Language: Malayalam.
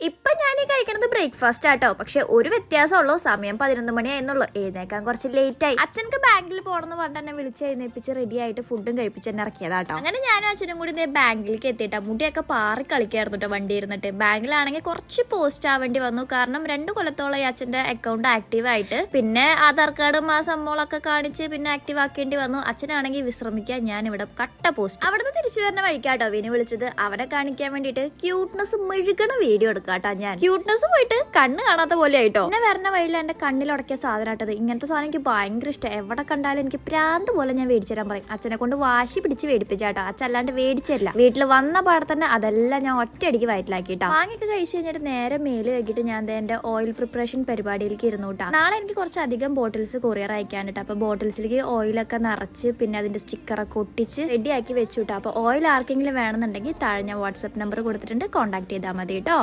ഇപ്പൊ ബ്രേക്ക്ഫാസ്റ്റ് ആട്ടോ പക്ഷെ ഒരു വ്യത്യാസമുള്ളൂ. സമയം പതിനൊന്ന് മണിയായിരുന്നുള്ളൂ എഴുന്നേക്കാൻ കുറച്ച് ലേറ്റ് ആയി അച്ഛനക്ക് ബാങ്കിൽ പോകണമെന്ന് പറഞ്ഞിട്ട് എന്നെ വിളിച്ച് എഴുന്നേപ്പിച്ച് റെഡി ആയിട്ട് ഫുഡും കഴിപ്പിച്ച് എന്നെ ഇറക്കിയതാട്ടോ. അങ്ങനെ ഞാനും അച്ഛനും കൂടി ഇതേ ബാങ്കിലേക്ക് എത്തിയിട്ടാ. മുടിയൊക്കെ പാറി കളിക്കായിരുന്നു കേട്ടോ വണ്ടി ഇരുന്നിട്ട്. ബാങ്കിലാണെങ്കിൽ കുറച്ച് പോസ്റ്റ് ആവേണ്ടി വന്നു. കാരണം രണ്ട് കൊല്ലത്തോളം ഈ അച്ഛന്റെ അക്കൗണ്ട് ആക്റ്റീവ് ആയിട്ട്. പിന്നെ ആധാർ കാർഡും ആ സംഭവങ്ങളൊക്കെ കാണിച്ച് പിന്നെ ആക്റ്റീവ് ആക്കേണ്ടി വന്നു. അച്ഛനാണെങ്കിൽ വിശ്രമിക്കാൻ ഞാൻ ഇവിടെ കട്ട പോസ്റ്റ്. അവിടുന്ന് തിരിച്ചു വരുന്ന വഴിക്കാട്ടോ വിനി വിളിച്ചത്. അവനെ കാണിക്കാൻ വേണ്ടിയിട്ട് ക്യൂട്ട്നെസ് മെഴുകണ വീഡിയോ എടുക്കാട്ടാ ഞാൻ. ക്യൂട്ട്നെസ് കണ്ണ് കാണാത്ത പോലെ ആയിട്ടോ പിന്നെ വരുന്ന വഴിയിൽ എന്റെ കണ്ണിൽ ഉടക്കിയ സാധനമായിട്ടത്. ഇങ്ങനത്തെ സാധനം എനിക്ക് ഭയങ്കര ഇഷ്ടം. എവിടെ കണ്ടാലും എനിക്ക് പ്രാന്ത് പോലെ ഞാൻ മേടിച്ചു തരാൻ പറയും. അച്ഛനെ കൊണ്ട് വാശി പിടിച്ച് മേടിപ്പിച്ചാട്ടോ അച്ഛൻ അല്ലാണ്ട് വീട്ടിൽ വന്ന പാടെ തന്നെ അതെല്ലാം ഞാൻ ഒറ്റയടിക്ക് വയറ്റിലാക്കിട്ടോ വാങ്ങിയൊക്കെ കഴിച്ചു കഴിഞ്ഞിട്ട് നേരെ മേൽ കഴിക്കിട്ട് ഞാൻ എന്റെ ഓയിൽ പ്രിപ്പറേഷൻ പരിപാടിയിലേക്ക് ഇരുന്നു നാളെ എനിക്ക് കുറച്ച് അധികം ബോട്ടിൽസ് കൊറിയർ അയക്കാനിട്ട് അപ്പൊ ബോട്ടിൽസിലേക്ക് ഓയിലൊക്കെ നിറച്ച് പിന്നെ അതിന്റെ സ്റ്റിക്കറൊക്കെ ഒട്ടിച്ച് റെഡി ആക്കി വെച്ചു കേട്ടോ. അപ്പൊ ഓയിൽ ആർക്കെങ്കിലും വേണമെന്നുണ്ടെങ്കിൽ താഴെ ഞാൻ വാട്സ്ആപ്പ് നമ്പർ കൊടുത്തിട്ടുണ്ട്. കോൺടാക്ട് ചെയ്താൽ മതി കേട്ടോ.